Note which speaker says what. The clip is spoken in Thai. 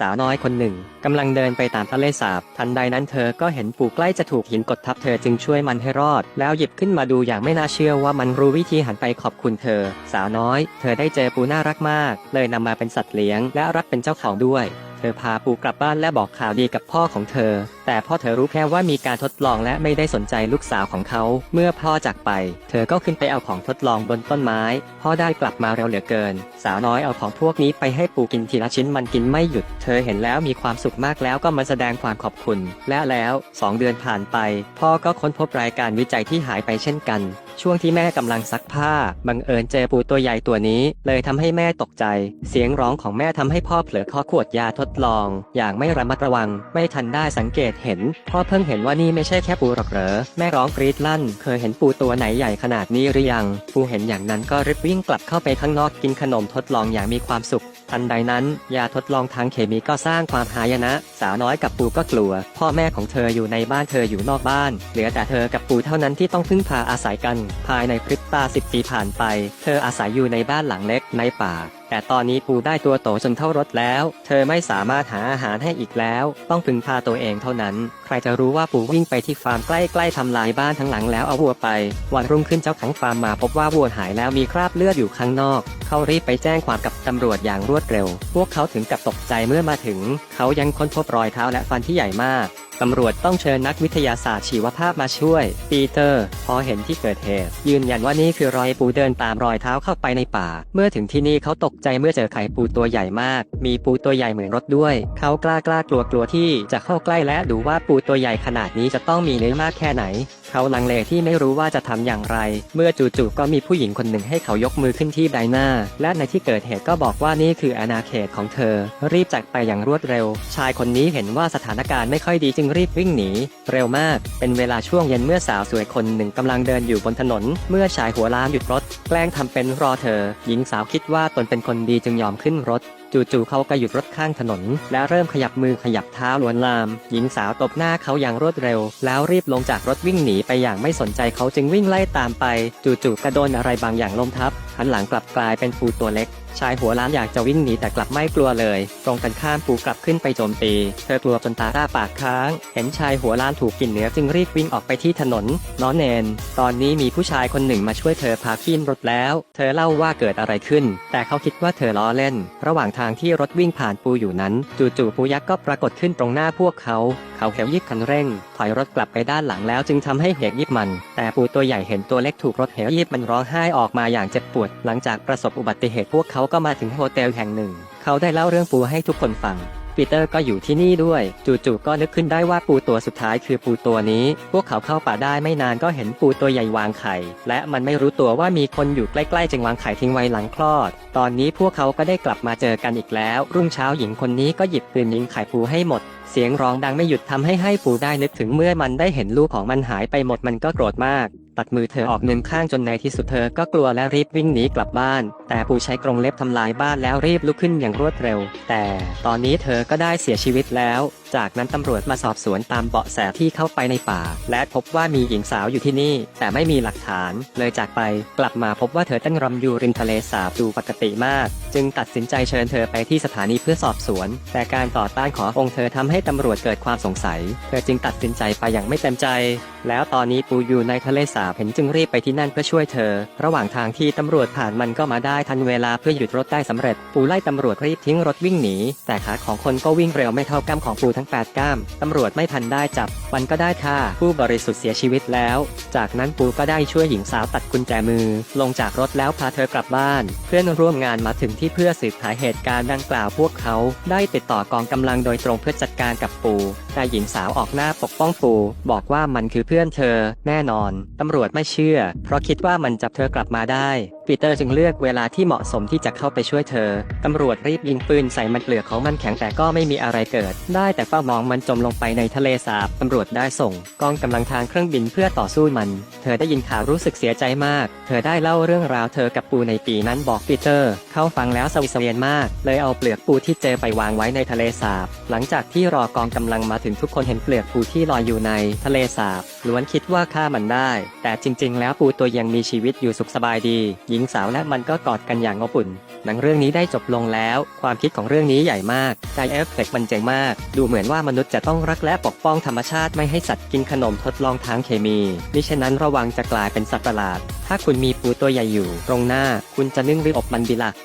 Speaker 1: สาวน้อยคนหนึ่งกำลังเดินไปตามทะเลสาบ ทันใดนั้นเธอก็เห็นปูใกล้จะถูกหินกดทับเธอจึงช่วยมันให้รอด แล้วหยิบขึ้นมาดูอย่างไม่น่าเชื่อว่ามันรู้วิธีหันไปขอบคุณเธอ สาวน้อย เธอได้เจอปูน่ารักมาก เลยนำมาเป็นสัตว์เลี้ยง และรับเป็นเจ้าของด้วย ธอพาปูกลับบ้านและบอกข่าวดีกับพ่อของเธอ แต่พ่อเธอรู้แค่ว่ามีการทดลองและไม่ได้สนใจลูกสาวของเขา เมื่อพ่อจากไป เธอก็ขึ้นไปเอาของทดลองบนต้นไม้ พ่อได้กลับมาเร็วเหลือเกิน สาวน้อยเอาของพวกนี้ไปให้ปูกินทีละชิ้นมันกินไม่หยุด เธอเห็นแล้วมีความสุขมากแล้วก็มาแสดงความขอบคุณ และแล้วสองเดือนผ่านไป พ่อก็ค้นพบรายการวิจัยที่หายไปเช่นกัน ช่วงที่แม่กำลังซักผ้า บังเอิญเจอปูตัวใหญ่ตัวนี้ เลยทำให้แม่ตกใจ เสียงร้องของแม่ทำให้พ่อเผลอข้อขวดยาทดลอง อย่างไม่ระมัดระวัง ไม่ทันได้สังเกตเห็น พ่อเพิ่งเห็นว่านี่ไม่ใช่แค่ปูหรอกเหรอ แม่ร้องกรีดลั่น เคยเห็นปูตัวไหนใหญ่ขนาดนี้หรือยัง ปูเห็นอย่างนั้นก็รีบวิ่งกลับเข้าไปข้างนอกกินขนมทดลองอย่างมีความสุข ทันใดนั้นยาทดลองทางเคมีก็สร้างความหายนะ สาวน้อยกับปูก็กลัว พ่อแม่ของเธออยู่ในบ้านเธออยู่นอกบ้าน เหลือแต่เธอกับปูเท่านั้นที่ต้องพึ่งพาอาศัยกัน ภายในพริบตาสิบปีผ่านไป เธออาศัยอยู่ในบ้านหลังเล็กในป่า แต่ตอนนี้ปูได้ตัวโตจนเท่ารถแล้ว เธอไม่สามารถหาอาหารให้อีกแล้ว ต้องพึ่งพาตัวเองเท่านั้น ใครจะรู้ว่าปูวิ่งไปที่ฟาร์มใกล้ๆทำลายบ้านทั้งหลังแล้วเอาวัวไป วันรุ่งขึ้นเจ้าของฟาร์มมาพบว่าวัวหายแล้วมีคราบเลือดอยู่ข้างนอก เขารีบไปแจ้งความกับตำรวจอย่างรวดเร็ว พวกเขาถึงกับตกใจเมื่อมาถึง เขายังค้นพบรอยเท้าและฟันที่ใหญ่มากตำรวจต้องเชิญนักวิทยาศาสตร์ชีวภาพมาช่วย ปีเตอร์ พอเห็นที่เกิดเหตุ ยืนยันว่านี่คือรอยปูเดินตามรอยเท้าเข้าไปในป่า เมื่อถึงที่นี่เขาตกใจเมื่อเจอไข่ปูตัวใหญ่มาก มีปูตัวใหญ่เหมือนรถด้วย เขากล้ากล้ากลัวกลัวที่จะเข้าใกล้และดูว่าปูตัวใหญ่ขนาดนี้จะต้องมีเนื้อมากแค่ไหน เขาลังเลที่ไม่รู้ว่าจะทำอย่างไร เมื่อจู่ๆก็มีผู้หญิงคนหนึ่งให้เขายกมือขึ้นที่ใบหน้า และในที่เกิดเหตุก็บอกว่านี่คืออาณาเขตของเธอ รีบจากไปอย่างรวดเร็ว ชายคนนี้เห็นว่าสถานการณ์ไม่ค่อยดีจึงรีบวิ่งหนี เร็วมาก เป็นเวลาช่วงเย็นเมื่อสาวสวยคนหนึ่งกำลังเดินอยู่บนถนน เมื่อชายหัวล้านหยุดรถ แกล้งทำเป็นรอเธอ หญิงสาวคิดว่าตนเป็นคนดีจึงยอมขึ้นรถ จู่ๆเขาก็หยุดรถข้างถนน และเริ่มขยับมือขยับเท้าลวนลาม หญิงสาวตบหน้าเขาอย่างรวดเร็ว แล้วรีบลงจากรถวิ่งหนีไปอย่างไม่สนใจเขาจึงวิ่งไล่ตามไป จู่ๆกระโดนอะไรบางอย่างล้มทับหันหลังกลับกลายเป็นปูตัวเล็กชายหัวล้านอยากจะวิ่งหนีแต่กลับไม่กลัวเลย ตรงกันข้ามปูกลับขึ้นไปโจมตี เธอกลัวจนตาต้าปากค้าง เห็นชายหัวล้านถูกกินเนื้อจึงรีบวิ่งออกไปที่ถนน น้อนเนน ตอนนี้มีผู้ชายคนหนึ่งมาช่วยเธอพาขึ้นรถแล้ว เธอเล่าว่าเกิดอะไรขึ้น แต่เขาคิดว่าเธอล้อเล่น ระหว่างทางที่รถวิ่งผ่านปูอยู่นั้น จู่ๆปูยักษ์ก็ปรากฏขึ้นตรงหน้าพวกเขา เขาเขวยิบคันเร่ง ถอยรถกลับไปด้านหลังแล้วจึงทำให้เหยียิบมัน แต่ปูตัวใหญ่เห็นตัวเล็กถูกรถเหวยิบมันร้องไห้ออกมาอย่างเจ็บปวด หลังจากประสบอุบัติเหตุพวกเขาก็มาถึงโฮเทลแห่งหนึ่ง เขาได้เล่าเรื่องปูให้ทุกคนฟัง ปีเตอร์ก็อยู่ที่นี่ด้วย จู่ๆก็นึกขึ้นได้ว่าปูตัวสุดท้ายคือปูตัวนี้ พวกเขาเข้าป่าได้ไม่นานก็เห็นปูตัวใหญ่วางไข่ และมันไม่รู้ตัวว่ามีคนอยู่ใกล้ๆ จึงวางไข่ทิ้งไว้หลังคลอด ตอนนี้พวกเขาก็ได้กลับมาเจอกันอีกแล้ว รุ่งเช้าหญิงคนนี้ก็หยิบปืนยิงไข่ปูให้หมดเสียงร้องดังไม่หยุดทำให้ให้ปูได้นึกถึงเมื่อมันได้เห็นลูกของมันหายไปหมดมันก็โกรธมาก ตัดมือเธอออกหนึ่งข้างจนในที่สุดเธอก็กลัวและรีบวิ่งหนีกลับบ้าน แต่ปูใช้กรงเล็บทำลายบ้านแล้วรีบลุกขึ้นอย่างรวดเร็ว แต่ตอนนี้เธอก็ได้เสียชีวิตแล้ว จากนั้นตำรวจมาสอบสวนตามเบาะแสที่เข้าไปในป่า และพบว่ามีหญิงสาวอยู่ที่นี่ แต่ไม่มีหลักฐาน เลยจากไป กลับมาพบว่าเธอเต้นรำอยู่ริมทะเลสาบดูปกติมาก จึงตัดสินใจเชิญเธอไปที่สถานีเพื่อสอบสวน แต่การต่อต้านขององค์เธอทำให้ตำรวจเกิดความสงสัย เธอจึงตัดสินใจไปอย่างไม่เต็มใจ แล้วตอนนี้ปูอยู่ในทะเลสาบเห็นจึงรีบไปที่นั่นเพื่อช่วยเธอ ระหว่างทางที่ตำรวจผ่านมันก็มาได้ทันเวลาเพื่อหยุดรถได้สำเร็จ ปูไล่ตำรวจรีบทิ้งรถวิ่งหนี แต่ขาของคนก็วิ่งเร็วไม่เท่ากล้ามของปูทั้ง8 ก้าม ตำรวจไม่ทันได้จับ มันก็ได้ฆ่า ผู้บริสุทธิ์เสียชีวิตแล้ว จากนั้นปูก็ได้ช่วยหญิงสาวตัดกุญแจมือ ลงจากรถแล้วพาเธอกลับบ้าน เพื่อนร่วมงานมาถึงที่เพื่อสืบหาเหตุการณ์ดังกล่าวพวกเขา ได้ติดต่อกองกำลังโดยตรงเพื่อจัดการกับปู แต่หญิงสาวออกหน้าปกป้องปู บอกว่ามันคือเพื่อนเธอ แน่นอน ตำรวจไม่เชื่อ เพราะคิดว่ามันจับเธอกลับมาได้ปีเตอร์จึงเลือกเวลาที่เหมาะสมที่จะเข้าไปช่วยเธอ ตำรวจรีบยิงปืนใส่มันเปลือกของมันแข็งแต่ก็ไม่มีอะไรเกิด ได้แต่เฝ้ามองมันจมลงไปในทะเลสาบ ตำรวจได้ส่ง กองกำลังทางเครื่องบินเพื่อต่อสู้มัน เธอได้ยินข่าวรู้สึกเสียใจมาก เธอได้เล่าเรื่องราวเธอกับปูในปีนั้นบอกปีเตอร์ เขาฟังแล้วสวิสเวียนมาก เลยเอาเปลือกปูที่เจอไปวางไว้ในทะเลสาบ หลังจากที่รอกองกำลังมาถึงทุกคนเห็นเปลือกปูที่ลอยอยู่ในทะเลสาบ ล้วนคิดว่าฆ่ามันได้ แต่จริง ๆ แล้วปูตัวยังมีชีวิตอยู่สุขสบายดี หญิงสาวและมันก็กอดกันอย่างอบอุ่น หนังเรื่องนี้ได้จบลงแล้ว ความคิดของเรื่องนี้ใหญ่มากใจเอฟเฟกต์มันเจ๋งมาก ดูเหมือนว่ามนุษย์จะต้องรักและปกป้องธรรมชาติไม่ให้สัตว์กินขนมทดลองทางเคมีมิฉะนั้นระวังจะกลายเป็นสัตว์ประหลาด ถ้าคุณมีปูตัวใหญ่อยู่ตรงหน้า คุณจะนึ่งหรืออบมันดีละ